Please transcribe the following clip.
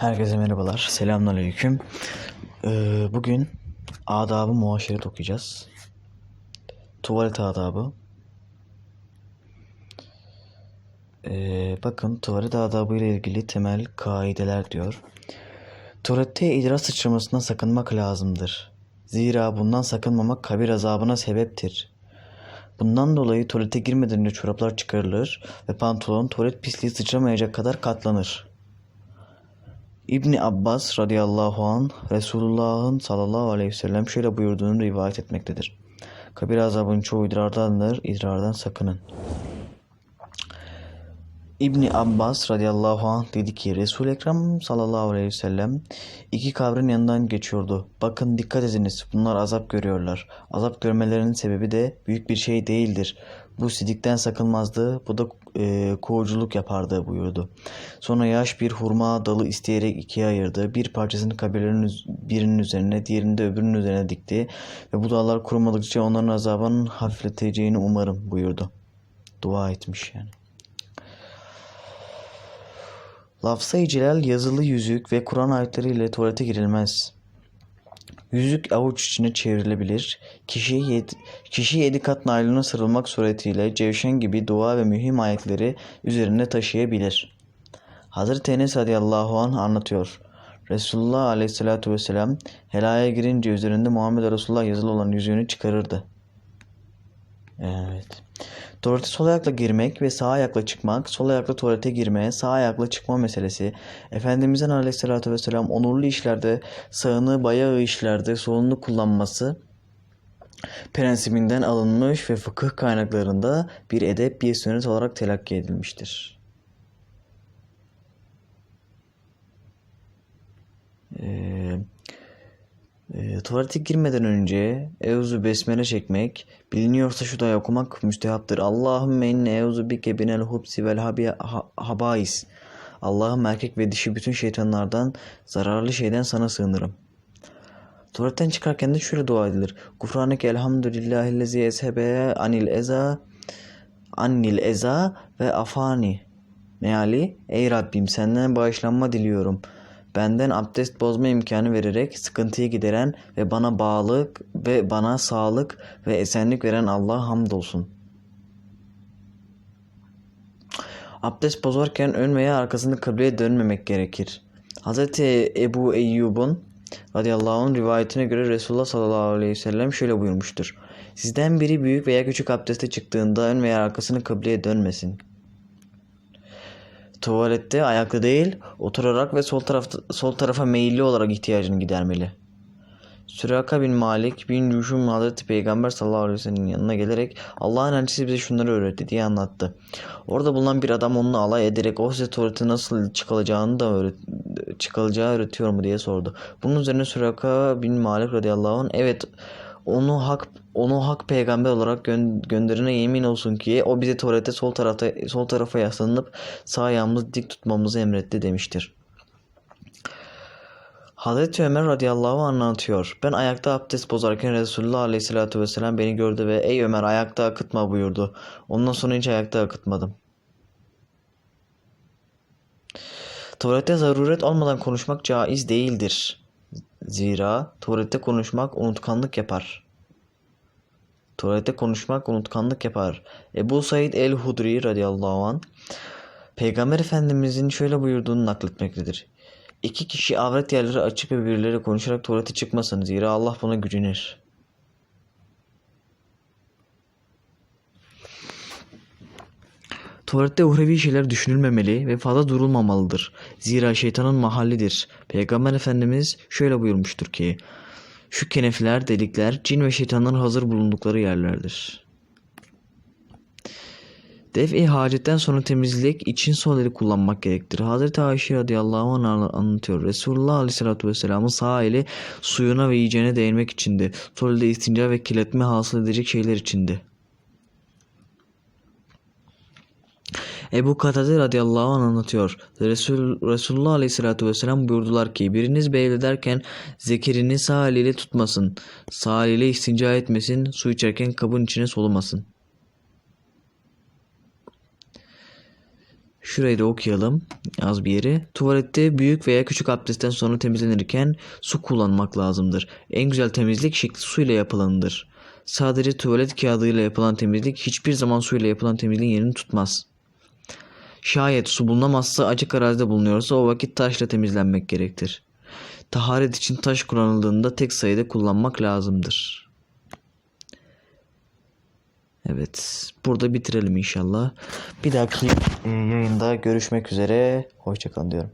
Herkese merhabalar. Selamünaleyküm. Ee, bugün adabı muaşeret okuyacağız. Tuvalet adabı. Ee, bakın tuvalet adabı ile ilgili temel kaideler diyor. Tuvalette idrar sıçramasından sakınmak lazımdır. Zira bundan sakınmamak kabir azabına sebeptir. Bundan dolayı tuvalete girmeden önce çoraplar çıkarılır ve pantolon tuvalet pisliği sıçramayacak kadar katlanır. İbni Abbas radıyallahu an Resulullah'ın sallallahu aleyhi ve sellem şöyle buyurduğunu rivayet etmektedir. Kabir azabının çoğu idrardandır, idrardan sakının. İbni Abbas radıyallahu anh dedi ki resul Ekrem sallallahu aleyhi ve sellem iki kabrin yanından geçiyordu. Bakın dikkat ediniz bunlar azap görüyorlar. Azap görmelerinin sebebi de büyük bir şey değildir. Bu sidikten sakınmazdı, bu da e, kovuculuk yapardı buyurdu. Sonra yaş bir hurma dalı isteyerek ikiye ayırdı. Bir parçasını kabirlerin birinin üzerine, diğerini de öbürünün üzerine dikti. Ve bu dallar kurumadıkça onların azabının hafifleteceğini umarım buyurdu. Dua etmiş yani. Lafza-i celal yazılı yüzük ve Kur'an ayetleriyle tuvalete girilmez. Yüzük avuç içine çevrilebilir. Kişi yedi, kişi yedi kat naylona sarılmak suretiyle cevşen gibi dua ve mühim ayetleri üzerinde taşıyabilir. Hazreti Enes radıyallahu anh anlatıyor. Resulullah aleyhissalatu vesselam helaya girince üzerinde Muhammed Resulullah yazılı olan yüzüğünü çıkarırdı. Evet. Tuvalete sol ayakla girmek ve sağ ayakla çıkmak, sol ayakla tuvalete girme, sağ ayakla çıkma meselesi, Efendimizin aleyhissalatü vesselam onurlu işlerde, sağını bayağı işlerde solunu kullanması prensibinden alınmış ve fıkıh kaynaklarında bir edep, bir sünnet olarak telakki edilmiştir. Ee, e, tuvalete girmeden önce Euzu Besmele çekmek, biliniyorsa şu duayı okumak müstehaptır. Allahümme inne euzu bike binel hubsi vel habais. Allah'ım erkek ve dişi bütün şeytanlardan, zararlı şeyden sana sığınırım. Tuvaletten çıkarken de şöyle dua edilir. Gufraneke elhamdülillahillezi ezhebe anil eza annil eza ve afani. Meali ey Rabbim senden bağışlanma diliyorum. Benden abdest bozma imkanı vererek sıkıntıyı gideren ve bana bağlılık ve bana sağlık ve esenlik veren Allah'a hamdolsun. Abdest bozarken ön veya arkasını kıbleye dönmemek gerekir. Hz. Ebu Eyyub'un radıyallahu anh rivayetine göre Resulullah sallallahu aleyhi ve sellem şöyle buyurmuştur. Sizden biri büyük veya küçük abdeste çıktığında ön veya arkasını kıbleye dönmesin. Tuvalette ayakta değil, oturarak ve sol tarafta, sol tarafa meyilli olarak ihtiyacını gidermeli. Süraka bin Malik bin Cuşum Hazreti Peygamber sallallahu aleyhi ve sellem'in yanına gelerek Allah'ın elçisi bize şunları öğretti diye anlattı. Orada bulunan bir adam onunla alay ederek o size tuvalete nasıl çıkılacağını da öğret çıkılacağı öğretiyor mu diye sordu. Bunun üzerine Süraka bin Malik radıyallahu anh evet onu hak onu hak peygamber olarak gö- gönderine yemin olsun ki o bize tuvalete sol tarafta sol tarafa yaslanıp sağ ayağımızı dik tutmamızı emretti demiştir. Hazreti Ömer radıyallahu anh anlatıyor. Ben ayakta abdest bozarken Resulullah aleyhissalatü vesselam beni gördü ve ey Ömer ayakta akıtma buyurdu. Ondan sonra hiç ayakta akıtmadım. Tuvalette zaruret olmadan konuşmak caiz değildir. Zira tuvalette konuşmak unutkanlık yapar. Tuvalette konuşmak unutkanlık yapar. Ebu Said el-Hudri radıyallahu anh Peygamber Efendimizin şöyle buyurduğunu nakletmektedir. İki kişi avret yerleri açık ve birbirleriyle konuşarak tuvalete çıkmasın. Zira Allah buna gücenir. Tuvalette uhrevi şeyler düşünülmemeli ve fazla durulmamalıdır. Zira şeytanın mahallidir. Peygamber Efendimiz şöyle buyurmuştur ki, şu kenefler, delikler, cin ve şeytanların hazır bulundukları yerlerdir. Def-i hacetten sonra temizlik için sol eli kullanmak gerektir. Hazreti Ayşe radıyallahu anh anlatıyor. Resulullah aleyhissalatü vesselamın sağ eli suyuna ve yiyeceğine değinmek içindi. Sol elde istinca ve kirletme hasıl edecek şeyler içindi. Ebu Katade radıyallahu anh anlatıyor. Resul, Resulullah aleyhissalatü vesselam buyurdular ki biriniz beylederken zekirini sağ eliyle tutmasın. Sağ eliyle istinca etmesin. Su içerken kabın içine solumasın. Şurayı da okuyalım az bir yeri. Tuvalette büyük veya küçük abdestten sonra temizlenirken su kullanmak lazımdır. En güzel temizlik şekli suyla yapılanıdır. Sadece tuvalet kağıdıyla yapılan temizlik hiçbir zaman suyla yapılan temizliğin yerini tutmaz. Şayet su bulunamazsa açık arazide bulunuyorsa o vakit taşla temizlenmek gerektir. Taharet için taş kullanıldığında tek sayıda kullanmak lazımdır. Evet, burada bitirelim inşallah. Bir dahaki yayında görüşmek üzere. Hoşçakalın diyorum.